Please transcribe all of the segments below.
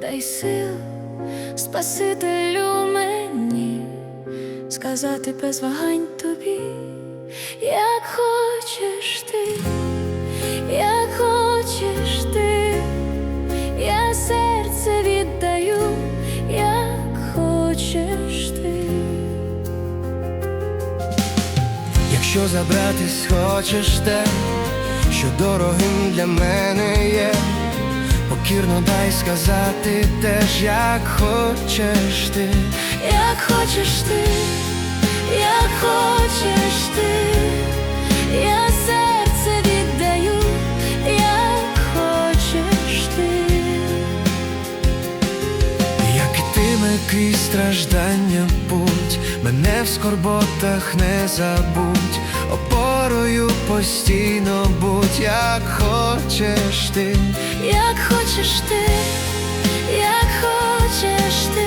дай сил, Спасителю мені, сказати без вагань тобі, як хочеш ти, як хочеш ти, я серце віддаю, як хочеш ти. Якщо забрати схочеш те, що дорогим для мене є, покірно дай сказати теж, як хочеш ти, Як хочеш ти, як хочеш ти, я мене в скорботах не забудь, опорою постійно будь, як хочеш ти, як хочеш ти, як хочеш ти,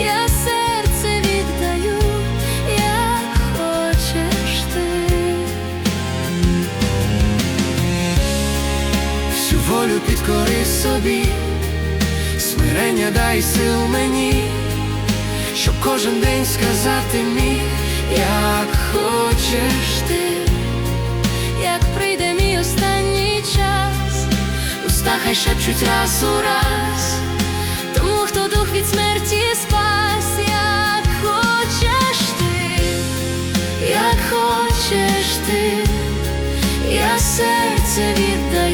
я серце віддаю, як хочеш ти. всю волю підкори собі, смирення дай сил мені, щоб кожен день сказати міг, як хочеш ти, Як прийде мій останній час, уста хай шепчуть раз у раз, тому хто дух від смерті спас, як хочеш ти, як хочеш ти, я серце віддаю,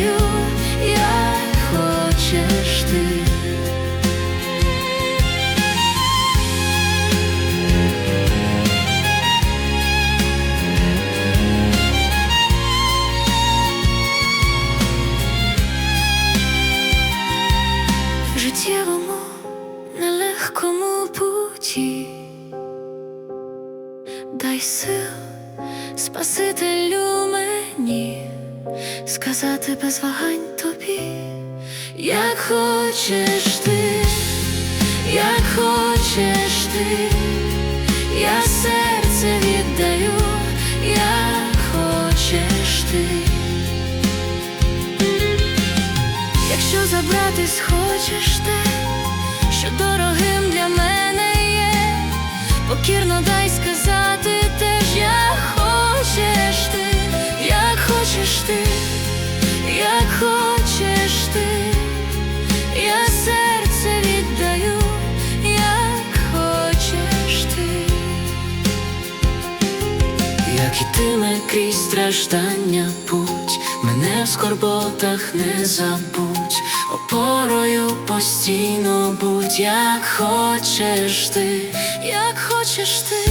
життєвому нелегкому путі. Дай сил Спасителю мені сказати без вагань тобі, як хочеш ти, як хочеш ти, я серце забрати схочеш те, що дорогим для мене є, покірно дай сказати теж, як хочеш ти, як хочеш ти, як хочеш ти, я серце віддаю, як хочеш ти. Як ітиме крізь страждання путь, мене в скорботах не забудь, опорою постійно будь, як хочеш ти, як хочеш ти,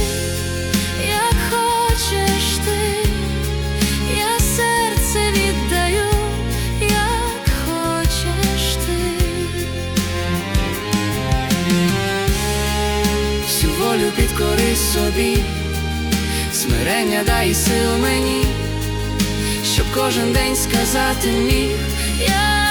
як хочеш ти, я серце віддаю, як хочеш ти. всю волю підкори собі, смирення дай сил мені, щоб кожен день сказати міг, Я